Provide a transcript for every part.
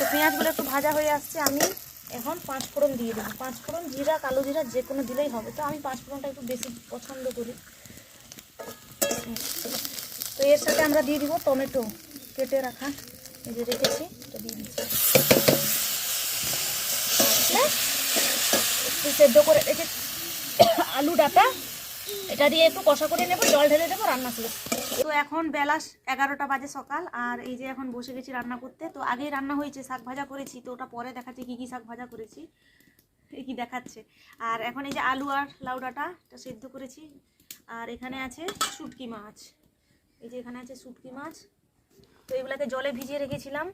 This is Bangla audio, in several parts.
তো পেঁয়াজগুলো একটু ভাজা হয়ে আসছে, আমি এখন পাঁচ ফোড়ন দিয়ে দেবো। পাঁচ ফোড়ন জিরা, কালো জিরা, যে কোনো দিলেই হবে। তো আমি পাঁচ ফোড়নটা একটু বেশি পছন্দ করি। তো এর সাথে আমরা দিয়ে দিব টমেটো কেটে রাখা। এই যে রেখেছি, এটা দিয়ে দিচ্ছি। একটু সেদ্ধ করে রেখে আলু ডাটা এটা দিয়ে একটু কষা করে নেব, জল ঢেলে দেবো, রান্না শেষ তো এখন বেলা এগারোটা বাজে সকাল, আর এই যে এখন বসে গেছি রান্না করতে। তো আগেই রান্না হয়েছে, শাক ভাজা করেছি, তো ওটা পরে দেখাচ্ছি কী কী শাক ভাজা করেছি এই কি দেখাচ্ছে। আর এখন এই যে আলু আর লাউ ডাঁটা এটা সেদ্ধ করেছি, আর এখানে আছে শুটকি মাছ। এই যে এখানে আছে শুটকি মাছ, তো এগুলাকে জলে ভিজিয়ে রেখেছিলাম।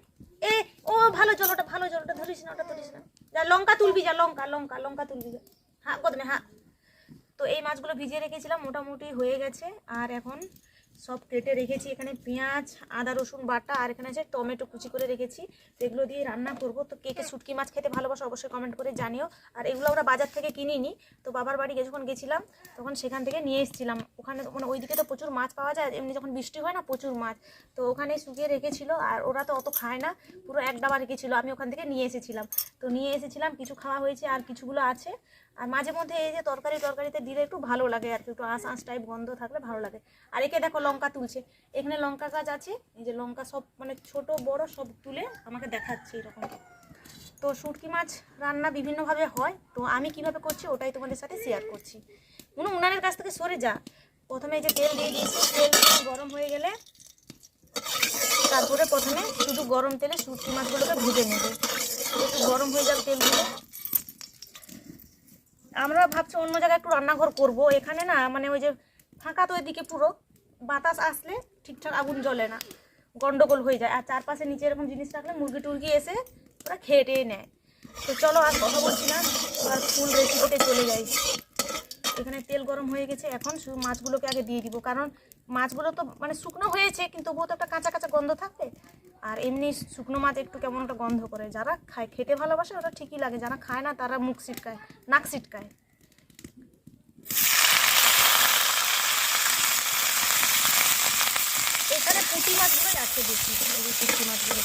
এ, ও ভালো জল, ওটা ভালো জল, ওটা ধরিস না, ওটা ধরিস না। যা, লঙ্কা তুলবি, যা, লঙ্কা লঙ্কা লঙ্কা তুলবি, যা। হ্যাঁ কদমে হ্যাঁ তো এই মাছগুলো ভিজিয়ে রেখেছিলাম মোটামুটি হয়ে গেছে। আর এখন সব কেটে রেখেছি এখানে পেঁয়াজ আদা রসুন বাটা আর এখানে আছে টমেটো কুচি করে রেখেছি। তো এগুলো দিয়ে রান্না করব। তো কে কে শুটকি মাছ খেতে ভালোবাসো অবশ্যই কমেন্ট করে জানিও। আর এগুলো আমরা বাজার থেকে কিনিনি। তো বাবার বাড়ি যখন গেছিলাম তখন সেখান থেকে নিয়ে এসেছিলাম ওখানে মানে ওইদিকে তো প্রচুর মাছ পাওয়া যায়, এমনি যখন বৃষ্টি হয় না, প্রচুর মাছ। তো ওখানে শুকিয়ে রেখেছিল, আর ওরা তো অত খায় না, পুরো এক ডাবা রেখেছিল, আমি ওখান থেকে নিয়ে এসেছিলাম। তো নিয়ে এসেছিলাম, কিছু খাওয়া হয়েছে আর কিছুগুলো আছে। আর মাঝে মধ্যে এই যে তরকারি, তরকারিতে দিলে একটু ভালো লাগে আর কি, একটু আঁশ আঁশ টাইপ গন্ধ থাকলে ভালো লাগে। আর একে দেখো লঙ্কা তুলছে, এখানে লঙ্কা গাছ আছে, এই যে লঙ্কা সব মানে ছোট, বড় সব তুলে আমাকে দেখাচ্ছে এরকম। তো শুটকি মাছ রান্না বিভিন্নভাবে হয়, তো আমি কীভাবে করছি ওটাই তোমাদের সাথে শেয়ার করছি। কোনো উনানের কাছ থেকে সরে যা। প্রথমে যে তেল দিয়ে দিয়েছি, তেল গরম হয়ে গেলে তারপরে প্রথমে শুধু গরম তেলে শুটকি মাছগুলোকে ভেজে নেবে। একটু গরম হয়ে যাবে তেলগুলো। আমরা ভাবছি অন্য জায়গায় একটু রান্নাঘর করব। এখানে না মানে ওই যে ফাঁকা তো এদিকে পুরো, বাতাস আসলে ঠিকঠাক আগুন জ্বলে না, গন্ডগোল হয়ে যায়। আর চারপাশে নিচে এরকম জিনিস রাখলে মুরগি টুরগি এসে ওরা খেয়ে টেয়ে নেয়। তো চলো আর কথা বলছি না, আর ফুল রেসিপিতে চলে যাই। এখানে তেল গরম হয়ে গেছে, এখন মাছগুলোকে আগে দিয়ে দিব। কারণ মাছগুলো তো মানে শুকনো হয়েছে, কিন্তু তবুও তো একটা কাঁচা কাঁচা গন্ধ থাকবে আর এমনি শুকনো মাছ একটু কেমন একটা গন্ধ করে। যারা খায়, খেতে ভালোবাসে ওটা ঠিকই লাগে। যারা খায় না, তারা মুখ ছিটকায় নাক ছিটকায় এখানে পুঁটি মাছগুলো আছে বেশি পুঁটি মাছগুলো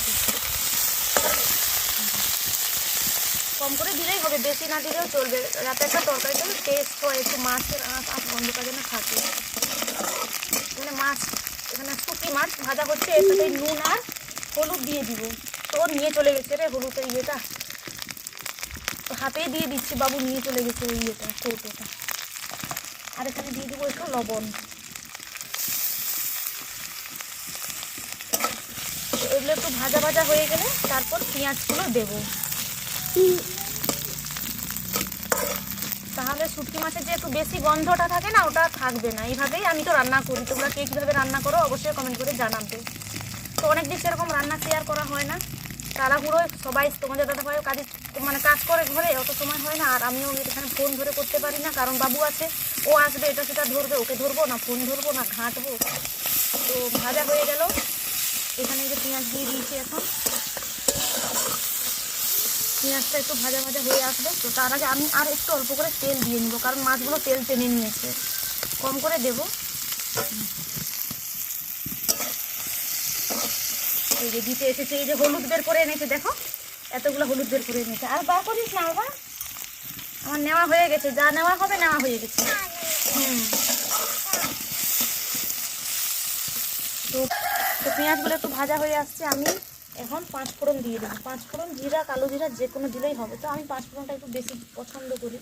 কম করে দিলেই হবে, বেশি না দিলেও চলবে। রাতে একটা তরকারি দেবে টেস্ট হয়, একটু মাছের আঁশ আঁশ গন্ধটা যেন থাকে। এখানে মাছ, এখানে শুকি মাছ ভাজা হচ্ছে, এর সাথে নুন আর হলুদ দিয়ে দিব। তো নিয়ে চলে গেছে রে হলুদের ইয়েটা। তো হাতেই দিয়ে দিচ্ছি, বাবু নিয়ে চলে গেছে ওই ইয়েটা, কৌটোটা। আর এখানে দিয়ে দিব একটু লবণ। এগুলো একটু ভাজা ভাজা হয়ে গেলে তারপর পেঁয়াজগুলো দেবো। তাহলে শুটকি মাছের যে একটু বেশি গন্ধটা থাকে না, ওটা থাকবে না। এইভাবেই আমি তো রান্না করি। তোমরা কে কীভাবে রান্না করো অবশ্যই কমেন্ট করে জানাবে। তো অনেক দিন সেরকম রান্না শেয়ার করা হয় না। তাড়াহুড়ো সবাই তোমাদের দাদা ভাইও কাজে মানে কাজ করে ঘরে, অত সময় হয় না। আর আমিও এখানে ফোন ধরে করতে পারি না। কারণ বাবু আছে, ও আসবে, এটা সেটা ধরবে, ওকে ধরবো না ফোন ধরবো না, ঘাঁটবো। তো ভাজা হয়ে গেল। এখানে যে পেঁয়াজ দিয়ে দিয়েছি এখন। পেঁয়াজটা একটু ভাজা ভাজা হয়ে আসবে। তো তার আগে আমি আর একটু অল্প করে তেল দিয়ে নিব, কারণ মাছগুলো তেল টেনে নিয়েছে। কম করে দেব। এই যে দিতে এসেছে, এই যে হলুদ বের করে এনেছে, দেখো। এতগুলো হলুদ বের করে এনেছে। আর বার করিস না, বাবা। আমার নেওয়া হয়ে গেছে। যা নেওয়া হবে, নেওয়া হয়ে গেছে। হুম। তো পেঁয়াজগুলো একটু ভাজা হয়ে আসছে, আমি এখন পাঁচ ফোড়ন দিয়ে দেবো। পাঁচ ফোড়ন জিরা, কালো জিরা, যে কোনো দিলেই হবে। তো আমি পাঁচ ফোড়নটা একটু বেশি পছন্দ করি।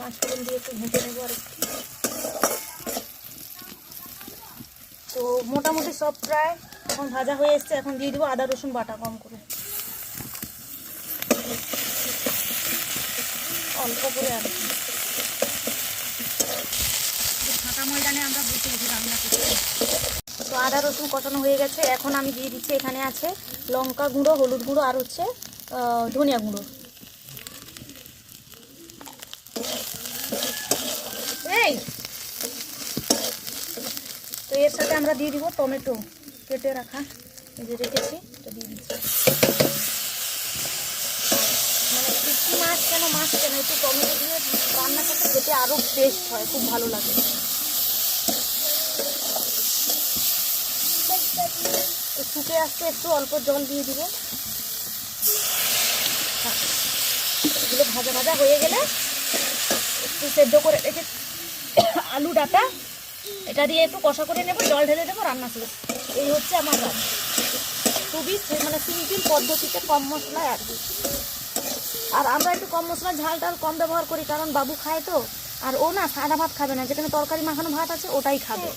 পাঁচ ফোড়ন দিয়ে একটু ভেজে নেব আর। তো মোটামুটি সব প্রায় এখন ভাজা হয়ে এসছে। এখন দিয়ে দেবো আদা, রসুন বাটা কম করে। অল্প করে আর ফাঁকা ময়দানে আমরা বসে রান্না করছি। তো আদা রসুন কষানো হয়ে গেছে। এখন আমি দিয়ে দিচ্ছি এখানে আছে লঙ্কা গুঁড়ো, হলুদ গুঁড়ো আর হচ্ছে ধনিয়া গুঁড়ো। এই! তো এর সাথে আমরা দিয়ে দিব টমেটো কেটে রাখা। এই যে রেখেছি, এটা দিয়ে দিচ্ছি। মানে মাছ কেন মাছ কেন, একটু টমেটো দিয়ে রান্না করতে খেতে আরও টেস্ট হয়, খুব ভালো লাগে। তো আস্তে একটু অল্প জল দিয়ে দিব। এগুলো ভাজা ভাজা হয়ে গেলে একটু সেদ্ধ করে রেখে আলু ডাটা, এটা দিয়ে একটু কষা করে নেব, জল ঢেলে দেবো, রান্না শেষ। এই হচ্ছে আমার কাজ। খুবই মানে সিম্পল পদ্ধতিতে কম মশলায় আর কি। আর আমরা একটু কম মশলা ঝাল টাল কম ব্যবহার করি, কারণ বাবু খায় তো, আর ও না সাদা ভাত খাবে না, যেখানে তরকারি মাখানো ভাত আছে, ওটাই খাবে।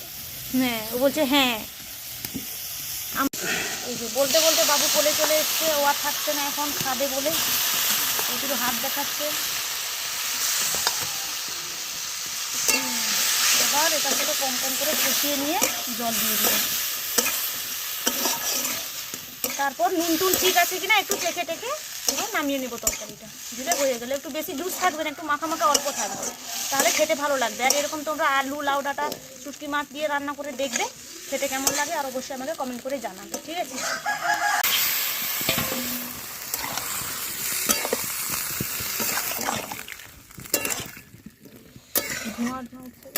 হ্যাঁ ও বলছে হ্যাঁ। এই যে, বলতে বলতে বাবু কোলে চলে এসছে, ও আর থাকছে না এখন, খাবে বলে। শুধু হাত দেখাচ্ছে। এবার এটার সাথে কম কম করে কষিয়ে নিয়ে জল দিয়ে দেবো। তারপর নুন টুন ঠিক আছে কিনা একটু টেকে টেখে এবার নামিয়ে নেব তরকারিটা। দিলে হয়ে গেলে। একটু বেশি জুস থাকবে না, একটু মাখা মাখা অল্প থাকবে। তাহলে খেতে ভালো লাগবে। আর এরকম তোমরা আলু, লাউ ডাঁটা, শুটকি মাছ দিয়ে রান্না করে দেখবে। খেতে কেমন লাগে আর অবশ্যই আমাকে কমেন্ট করে জানাবে ঠিক আছে? ধোঁয়া ধোঁয়া